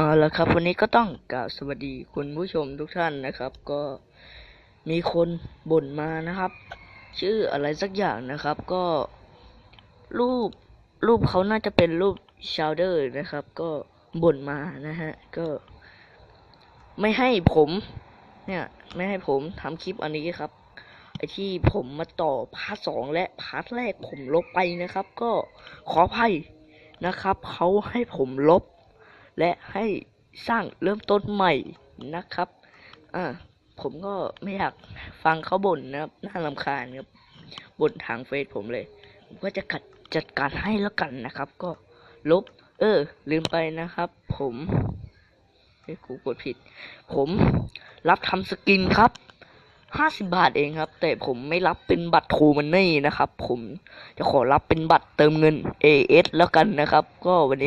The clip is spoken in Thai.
เอาละครับ วันนี้ก็ต้องกล่าวสวัสดีคุณผู้ชมทุกท่านนะครับ ก็มีคนบ่นมานะครับ ชื่ออะไรสักอย่างนะครับ ก็รูปรูปเขาน่าจะเป็นรูปชาวเดอร์นะครับ ก็บ่นมานะฮะ ก็ ไม่ให้ผม เนี่ย ไม่ให้ผมทำคลิปอันนี้ครับไอที่ผมมาต่อพาร์ทสองและพาร์ทแรกผมลบไปนะครับ ก็ขออภัยนะครับเขาให้ผมลบ และให้สร้างเริ่มต้นใหม่นะครับ อ่า ผมก็ไม่อยากฟังเขาบ่นนะครับ น่ารำคาญครับ บ่นทางเฟซผมเลย ผมก็จะกัดจัดการให้แล้วกันนะครับ ก็ลบ เออ ลืมไปนะครับ ผมเฮ้ยกูกดผิด ผมรับทำสกินครับห้าสิบาทเองครับ แต่ผมไม่รับเป็นบัตรทูมันนี่นะครับ ผมจะขอรับเป็นบัตรเติมเงิน AS แล้วกันนะครับ ก็วันนี้